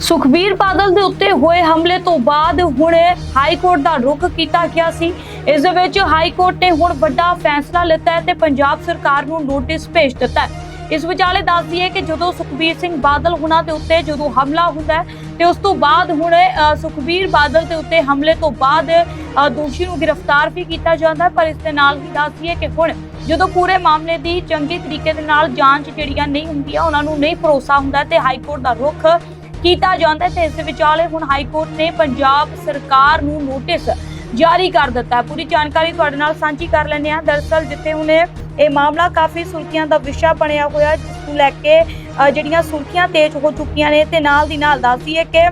ਸੁਖਬੀਰ ਬਾਦਲ ਦੇ ਉੱਤੇ ਹੋਏ ਹਮਲੇ ਤੋਂ ਬਾਅਦ ਹੁਣ ਹਾਈ ਕੋਰਟ ਦਾ ਰੁਖ ਕੀਤਾ ਗਿਆ ਸੀ। ਇਸ ਦੇ ਵਿੱਚ ਹਾਈ ਕੋਰਟ ਨੇ ਹੁਣ ਵੱਡਾ ਫੈਸਲਾ ਲਿੱਤਾ ਹੈ ਤੇ ਪੰਜਾਬ ਸਰਕਾਰ ਨੂੰ ਨੋਟਿਸ ਭੇਜ ਦਿੱਤਾ ਹੈ। ਇਸ ਵਿਚਾਲੇ ਦੱਸ ਦਈਏ ਕਿ ਜਦੋਂ ਸੁਖਬੀਰ ਸਿੰਘ ਬਾਦਲ ਹੁਣਾਂ ਦੇ ਉੱਤੇ ਜਦੋਂ ਹਮਲਾ ਹੁੰਦਾ ਹੈ ਤੇ ਉਸ ਤੋਂ ਬਾਅਦ ਹੁਣ ਸੁਖਬੀਰ ਬਾਦਲ ਦੇ ਉੱਤੇ ਹਮਲੇ ਤੋਂ ਬਾਅਦ ਦੋਸ਼ੀ ਨੂੰ ਗ੍ਰਿਫਤਾਰ ਵੀ ਕੀਤਾ ਜਾਂਦਾ ਪਰ ਇਸ ਦੇ ਨਾਲ ਹੀ ਦੱਸ ਦਈਏ ਕਿ ਹੁਣ ਜਦੋਂ ਪੂਰੇ ਮਾਮਲੇ ਦੀ ਚੰਗੇ ਤਰੀਕੇ ਦੇ ਨਾਲ ਜਾਂਚ ਜਿਹੜੀਆਂ ਨਹੀਂ ਹੁੰਦੀਆਂ, ਉਹਨਾਂ ਨੂੰ ਨਹੀਂ ਭਰੋਸਾ ਹੁੰਦਾ ਤੇ ਹਾਈ ਕੋਰਟ ਦਾ ਰੁਖ ਕੀਤਾ ਜਾਂਦਾ ਹੈ ਤੇ ਇਸ ਵਿਚਾਲੇ ਹੁਣ ਹਾਈ ਕੋਰਟ ਨੇ ਪੰਜਾਬ ਸਰਕਾਰ ਨੂੰ ਨੋਟਿਸ ਜਾਰੀ ਕਰ ਦਿੱਤਾ ਪੂਰੀ ਜਾਣਕਾਰੀ ਤੁਹਾਡੇ ਨਾਲ ਸਾਂਝੀ ਕਰ ਲੈਂਦੇ ਹਾਂ। ਦਰਅਸਲ ਜਿੱਥੇ ਹੁਣ ਇਹ ਮਾਮਲਾ ਕਾਫੀ ਸੁਰਖੀਆਂ ਦਾ ਵਿਸ਼ਾ ਬਣਿਆ ਹੋਇਆ ਜਿਸ ਨੂੰ ਲੈ ਕੇ ਜਿਹੜੀਆਂ ਸੁਰਖੀਆਂ ਤੇਜ਼ ਹੋ ਚੁੱਕੀਆਂ ਨੇ ਤੇ ਨਾਲ ਦੀ ਨਾਲ ਦੱਸਦੀ ਹੈ ਕਿ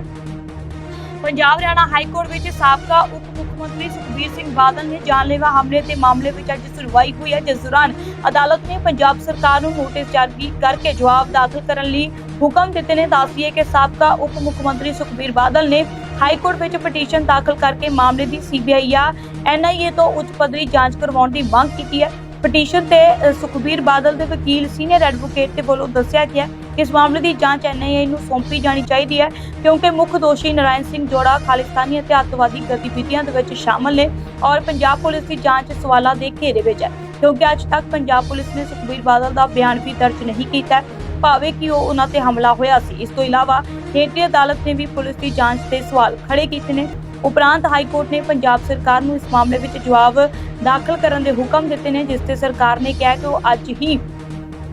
ਪੰਜਾਬ ਹਰਿਆਣਾ ਹਾਈ ਕੋਰਟ ਵਿੱਚ ਸਾਬਕਾ ਉਪ ਮੁੱਖ ਮੰਤਰੀ ਸੁਖਬੀਰ ਸਿੰਘ ਬਾਦਲ ਨੇ ਜਾਨਲੇਵਾ ਹਮਲੇ ਦੇ ਮਾਮਲੇ ਵਿੱਚ ਅੱਜ ਸੁਣਵਾਈ ਹੋਈ ਹੈ, ਜਿਸ ਦੌਰਾਨ ਅਦਾਲਤ ਨੇ ਪੰਜਾਬ ਸਰਕਾਰ ਨੂੰ ਨੋਟਿਸ ਜਾਰੀ ਕਰਕੇ ਜਵਾਬ ਦਾਖਲ ਕਰਨ ਲਈ ਹੁਕਮ ਦਿੱਤੇ ਨੇ। ਦੱਸਦੀਏ ਕਿ ਸਾਬਕਾ ਉਪ ਮੁੱਖ ਮੰਤਰੀ ਸੁਖਬੀਰ ਬਾਦਲ ਨੇ ਹਾਈ ਕੋਰਟ ਵਿੱਚ ਪਟੀਸ਼ਨ ਦਾਖਲ ਕਰਕੇ ਮਾਮਲੇ ਦੀ ਸੀਬੀਆਈ ਜਾਂ ਐਨਆਈਏ ਤੋਂ ਉੱਚ ਪੱਧਰੀ ਜਾਂਚ ਕਰਵਾਉਣ ਦੀ ਮੰਗ ਕੀਤੀ ਹੈ। ਪਟੀਸ਼ਨ ਤੇ ਸੁਖਬੀਰ ਬਾਦਲ ਦੇ ਵਕੀਲ, ਸੀਨੀਅਰ ਐਡਵੋਕੇਟ ਦੇ ਵੱਲੋਂ ਦੱਸਿਆ ਗਿਆ ਕਿ ਇਸ ਮਾਮਲੇ ਦੀ ਜਾਂਚ ਐਨਆਈਏ ਨੂੰ ਸੌਂਪੀ ਜਾਣੀ ਚਾਹੀਦੀ ਹੈ ਕਿਉਂਕਿ ਮੁੱਖ ਦੋਸ਼ੀ ਨਾਰਾਇਣ ਸਿੰਘ ਜੋੜਾ ਖਾਲਿਸਤਾਨੀ ਅਤੇ ਅੱਤਵਾਦੀ ਗਤੀਵਿਧੀਆਂ ਦੇ ਵਿੱਚ ਸ਼ਾਮਲ ਨੇ ਔਰ ਪੰਜਾਬ ਪੁਲਿਸ ਦੀ ਜਾਂਚ ਸਵਾਲਾਂ ਦੇ ਘੇਰੇ ਵਿੱਚ ਹੈ। ਕਿਉਂਕਿ ਅੱਜ ਤੱਕ ਪੰਜਾਬ ਪੁਲਿਸ ਨੇ ਸੁਖਬੀਰ ਬਾਦਲ ਦਾ ਬਿਆਨ ਵੀ ਦਰਜ ਨਹੀਂ ਕੀਤਾ ਭਾਵੇਂ ਕਿ ਉਹ ਉਹਨਾਂ ਤੇ ਹਮਲਾ ਹੋਇਆ ਸੀ। ਇਸ ਤੋਂ ਇਲਾਵਾ ਹੇਠਲੀ ਅਦਾਲਤ ਨੇ ਵੀ ਪੁਲਿਸ ਦੀ ਜਾਂਚ ਤੇ ਸਵਾਲ ਖੜੇ ਕੀਤੇ ਨੇ। ਉਪਰੰਤ ਹਾਈ ਕੋਰਟ ਨੇ ਪੰਜਾਬ ਸਰਕਾਰ ਨੂੰ ਇਸ ਮਾਮਲੇ ਵਿੱਚ ਜਵਾਬ ਦਾਖਲ ਕਰਨ ਦੇ ਹੁਕਮ ਦਿੱਤੇ ਨੇ, ਜਿਸ ਤੇ ਸਰਕਾਰ ਨੇ ਕਿਹਾ ਕਿ ਉਹ ਅੱਜ ਹੀ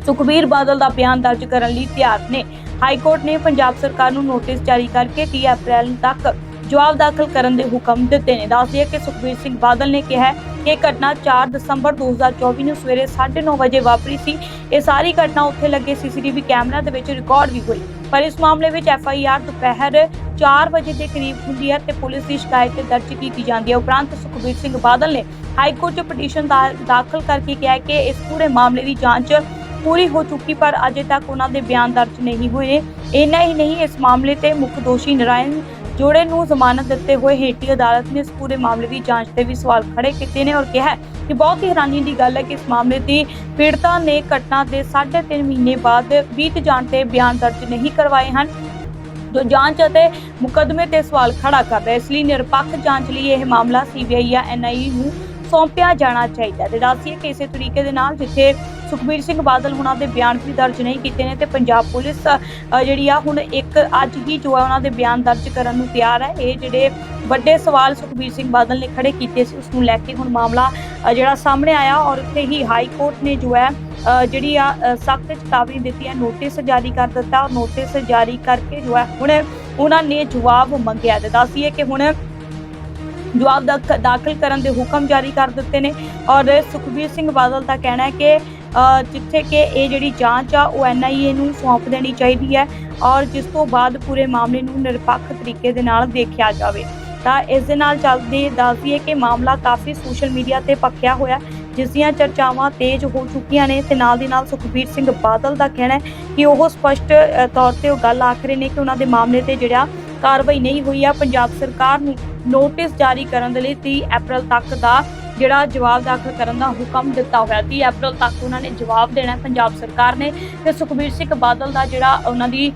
ਸੁਖਬੀਰ ਬਾਦਲ ਦਾ ਬਿਆਨ ਦਰਜ ਕਰਨ ਲਈ ਤਿਆਰ ਨੇ। ਹਾਈ ਕੋਰਟ ਨੇ ਪੰਜਾਬ ਸਰਕਾਰ ਨੂੰ ਨੋਟਿਸ ਜਾਰੀ ਕਰਕੇ 30 ਅਪ੍ਰੈਲ ਤੱਕ ਜਵਾਬ ਦਾਖਲ ਕਰਨ ਦੇ ਹੁਕਮ ਦਿੱਤੇ ਨੇ। ਦੱਸਦੇ ਕਿ ਸੁਖਬੀਰ ਸਿੰਘ ਬਾਦਲ ਨੇ ਕਿਹਾ ਇਹ ਘਟਨਾ 4 ਦਸੰਬਰ 2024 ਨੂੰ ਸਵੇਰੇ 9:30 ਵਜੇ ਵਾਪਰੀ ਸੀ। ਇਹ ਸਾਰੀ ਘਟਨਾ ਉੱਥੇ ਲੱਗੇ ਸੀਸੀਟੀਵੀ ਕੈਮਰਾ ਦੇ ਵਿੱਚ ਰਿਕਾਰਡ ਵੀ ਹੋਈ। ਪਰ ਇਸ ਮਾਮਲੇ ਵਿੱਚ ਐਫ ਆਈ ਆਰ ਦੁਪਹਿਰ 4 ਵਜੇ ਦੇ ਕਰੀਬ ਹੁੰਦੀ ਹੈ ਤੇ ਪੁਲਿਸ ਦੀ ਸ਼ਿਕਾਇਤ ਦਰਜ ਕੀਤੀ ਜਾਂਦੀ ਹੈ। ਉਪਰੰਤ ਸੁਖਬੀਰ ਸਿੰਘ ਬਾਦਲ ਨੇ ਹਾਈ ਕੋਰਟ 'ਚ ਪਟੀਸ਼ਨ ਦਾ- ਦਾਖਲ ਕਰਕੇ ਕਿਹਾ ਕਿ ਇਸ ਪੂਰੇ ਮਾਮਲੇ ਦੀ ਜਾਂਚ ਪੂਰੀ ਹੋ ਚੁੱਕੀ, ਪਰ ਅਜੇ ਤੱਕ ਉਹਨਾਂ ਦੇ ਬਿਆਨ ਦਰਜ ਨਹੀਂ ਹੋਏ ਇੰਨਾ ਹੀ ਨਹੀਂ, ਇਸ ਮਾਮਲੇ ਤੇ ਮੁੱਖ ਦੋਸ਼ੀ ਨਰਾਇਣ ਜੋੜੇ ਨੂੰ ਜ਼ਮਾਨਤ ਦਿੱਤੇ ਹੋਏ ਹੇਠੀ ਅਦਾਲਤ ਨੇ ਇਸ ਪੂਰੇ ਮਾਮਲੇ ਦੀ ਜਾਂਚ ਤੇ ਵੀ ਸਵਾਲ ਖੜੇ ਕੀਤੇ ਨੇ ਔਰ ਕਿਹਾ ਕਿ ਬਹੁਤ ਹੀ ਹੈਰਾਨੀ ਦੀ ਗੱਲ ਹੈ ਕਿ ਇਸ ਮਾਮਲੇ ਦੀ ਪੀੜਤਾ ਨੇ ਘਟਨਾ ਦੇ 3.5 ਮਹੀਨੇ ਬਾਅਦ ਬੀਤ ਜਾਣ ਤੇ ਬਿਆਨ ਦਰਜ ਨਹੀਂ ਕਰਵਾਏ ਹਨ। ਜੋ ਜਾਂਚ ਅਤੇ ਮੁਕੱਦਮੇ ਤੇ ਸਵਾਲ ਖੜਾ ਕਰਦਾ ਹੈ। ਇਸ ਲਈ ਨਿਰਪੱਖ ਜਾਂਚ ਲਈ ਇਹ ਮਾਮਲਾ ਸੀਬੀਆਈ ਜਾਂ ਐਨਆਈਏ ਨੂੰ ਸੌਂਪਿਆ ਜਾਣਾ ਚਾਹੀਦਾ ਹੈ। ਤੇ ਦੱਸੀਏ ਕਿ ਇਸੇ ਤਰੀਕੇ ਦੇ ਨਾਲ ਜਿੱਥੇ ਸੁਖਬੀਰ ਸਿੰਘ ਬਾਦਲ ਹੁਣਾਂ ਦੇ ਬਿਆਨ ਵੀ ਦਰਜ ਨਹੀਂ ਕੀਤੇ ਨੇ ਤੇ ਪੰਜਾਬ ਪੁਲਿਸ ਜਿਹੜੀ ਆ ਹੁਣ ਇੱਕ ਅੱਜ ਹੀ ਜੋ ਹੈ ਉਹਨਾਂ ਦੇ ਬਿਆਨ ਦਰਜ ਕਰਨ ਨੂੰ ਤਿਆਰ ਹੈ। ਇਹ ਜਿਹੜੇ ਵੱਡੇ ਸਵਾਲ ਸੁਖਬੀਰ ਸਿੰਘ ਬਾਦਲ ਨੇ ਖੜੇ ਕੀਤੇ ਸੀ, ਉਸ ਨੂੰ ਲੈ ਕੇ ਹੁਣ ਮਾਮਲਾ ਜਿਹੜਾ ਸਾਹਮਣੇ ਆਇਆ ਔਰ ਉੱਥੇ ਹੀ ਹਾਈ ਕੋਰਟ ਨੇ ਜੋ ਹੈ ਜਿਹੜੀ ਆ ਸਖਤ ਚੇਤਾਵਨੀ ਦਿੱਤੀ ਹੈ, ਨੋਟਿਸ ਜਾਰੀ ਕਰ ਦਿੱਤਾ। ਔਰ ਨੋਟਿਸ ਜਾਰੀ ਕਰਕੇ ਜੋ ਹੈ, ਹੁਣ ਉਹਨਾਂ ਨੇ ਜਵਾਬ ਮੰਗਿਆ ਤੇ ਦੱਸੀਏ ਕਿ ਹੁਣ ਜਵਾਬ ਦਾਖਲ ਕਰਨ ਦੇ ਹੁਕਮ ਜਾਰੀ ਕਰ ਦਿੱਤੇ ਨੇ। ਔਰ ਸੁਖਬੀਰ ਸਿੰਘ ਬਾਦਲ ਦਾ ਕਹਿਣਾ ਹੈ ਕਿ ਜਿੱਥੇ ਕਿ ਇਹ ਜਿਹੜੀ ਜਾਂਚ ਆ, ਉਹ ਐਨਆਈਏ ਨੂੰ ਸੌਂਪ ਦੇਣੀ ਚਾਹੀਦੀ ਹੈ ਔਰ ਜਿਸ ਤੋਂ ਬਾਅਦ ਪੂਰੇ ਮਾਮਲੇ ਨੂੰ ਨਿਰਪੱਖ ਤਰੀਕੇ ਦੇ ਨਾਲ ਦੇਖਿਆ ਜਾਵੇ। ਤਾਂ ਇਸ ਦੇ ਨਾਲ ਚੱਲਦੇ ਦੱਸ ਦਈਏ ਕਿ ਮਾਮਲਾ ਕਾਫੀ ਸੋਸ਼ਲ ਮੀਡੀਆ ਤੇ ਪੱਕਿਆ ਹੋਇਆ, ਜਿਸ ਦੀਆਂ ਚਰਚਾਵਾਂ ਤੇਜ਼ ਹੋ ਚੁੱਕੀਆਂ ਨੇ ਤੇ ਨਾਲ ਦੀ ਨਾਲ ਸੁਖਬੀਰ ਸਿੰਘ ਬਾਦਲ ਦਾ ਕਹਿਣਾ ਹੈ ਕਿ ਉਹ ਸਪਸ਼ਟ ਤੌਰ ਤੇ ਉਹ ਗੱਲ ਆਖ ਰਹੇ ਨੇ ਕਿ ਉਹਨਾਂ ਦੇ ਮਾਮਲੇ ਤੇ ਜਿਹੜਾ ਕਾਰਵਾਈ ਨਹੀਂ ਹੋਈ ਹੈ ਪੰਜਾਬ ਸਰਕਾਰ ਨੂੰ ਨੋਟਿਸ ਜਾਰੀ ਕਰਨ ਦੇ ਲਈ 30 ਅਪ੍ਰੈਲ ਤੱਕ ਦਾ ਜਿਹੜਾ ਜਵਾਬ ਦਾਖਲ ਕਰਨ ਦਾ ਹੁਕਮ ਦਿੱਤਾ ਹੋਇਆ। 30 ਅਪ੍ਰੈਲ ਤੱਕ ਉਹਨਾਂ ਨੇ ਜਵਾਬ ਦੇਣਾ ਪੰਜਾਬ ਸਰਕਾਰ ਨੇ। ਤੇ ਸੁਖਬੀਰ ਸਿੰਘ ਬਾਦਲ ਦਾ ਜਿਹੜਾ ਉਹਨਾਂ ਦੀ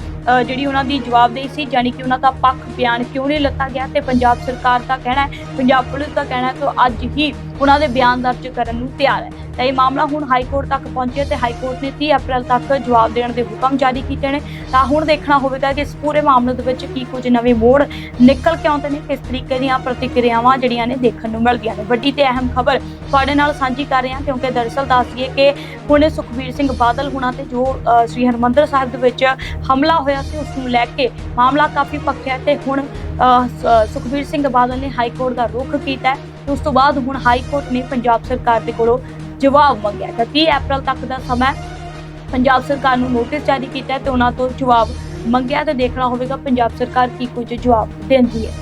ਜਿਹੜੀ ਉਹਨਾਂ ਦੀ ਜਵਾਬਦੇਹੀ ਸੀ ਯਾਨੀ ਕਿ ਉਹਨਾਂ ਦਾ ਪੱਖ ਬਿਆਨ ਕਿਉਂ ਨਹੀਂ ਲੱਤਾ ਗਿਆ ਤੇ ਪੰਜਾਬ ਸਰਕਾਰ ਦਾ ਕਹਿਣਾ ਹੈ, ਪੰਜਾਬ ਪੁਲਿਸ ਦਾ ਕਹਿਣਾ ਹੈ ਕਿ ਉਹ ਅੱਜ ਹੀ ਉਹਨਾਂ ਦੇ ਬਿਆਨ ਦਰਜ ਕਰਨ ਨੂੰ ਤਿਆਰ ਹੈ। ਤਾਂ ਇਹ ਮਾਮਲਾ ਹੁਣ ਹਾਈ ਕੋਰਟ ਤੱਕ ਪਹੁੰਚਿਆ ਤੇ ਹਾਈ ਕੋਰਟ ਨੇ 30 ਅਪ੍ਰੈਲ ਤੱਕ ਜਵਾਬ ਦੇਣ ਦੇ ਹੁਕਮ ਜਾਰੀ ਕੀਤੇ ਨੇ। ਤਾਂ ਹੁਣ ਦੇਖਣਾ ਹੋਵੇਗਾ ਕਿ ਇਸ ਪੂਰੇ ਮਾਮਲੇ ਦੇ ਵਿੱਚ ਕੀ ਕੁਝ ਨਵੇਂ ਮੋੜ ਨਿਕਲ ਕੇ ਆਉਂਦੇ ਨੇ ਕਿਸ ਤਰੀਕੇ ਦੀਆਂ ਪ੍ਰਤੀਕਿਰਿਆਵਾਂ ਜਿਹੜੀਆਂ ਨੇ ਦੇਖਣ ਨੂੰ ਮਿਲਦੀਆਂ ਨੇ। ਵੱਡੀ ਤੇ ਅਹਿਮ ਖਬਰ ਤੁਹਾਡੇ ਨਾਲ ਸਾਂਝੀ ਕਰ ਰਹੇ ਹਾਂ ਕਿਉਂਕਿ ਦਰਅਸਲ ਦੱਸ ਦਈਏ ਕਿ ਹੁਣ ਸੁਖਬੀਰ ਸਿੰਘ ਬਾਦਲ ਹੁਣਾਂ ਤੇ ਜੋ ਸ੍ਰੀ ਹਰਮੰਦਰ ਸਾਹਿਬ ਦੇ ਵਿੱਚ ਹਮਲਾ ਹੋਇਆ ਸੀ ਉਸ ਨੂੰ ਲੈ ਕੇ ਮਾਮਲਾ ਕਾਫੀ ਪੱਕਿਆ ਤੇ ਹੁਣ ਅ, ਸੁਖਬੀਰ ਸਿੰਘ ਬਾਦਲ ਨੇ ਹਾਈ ਕੋਰਟ ਦਾ ਰੁਖ ਕੀਤਾ ਉਸ ਤੋਂ ਬਾਅਦ ਹੁਣ ਹਾਈ ਕੋਰਟ ਨੇ ਪੰਜਾਬ ਸਰਕਾਰ ਦੇ ਕੋਲੋਂ ਜਵਾਬ ਮੰਗਿਆ। ਤਾਂ 30 ਅਪ੍ਰੈਲ ਤੱਕ ਦਾ ਸਮਾਂ ਪੰਜਾਬ ਸਰਕਾਰ ਨੂੰ ਨੋਟਿਸ ਜਾਰੀ ਕੀਤਾ ਹੈ ਤੇ ਉਹਨਾਂ ਤੋਂ ਜਵਾਬ ਮੰਗਿਆ। ਤੇ ਦੇਖਣਾ ਹੋਵੇਗਾ, ਪੰਜਾਬ ਸਰਕਾਰ ਕੀ ਕੁਝ ਜਵਾਬ ਦਿੰਦੀ ਹੈ।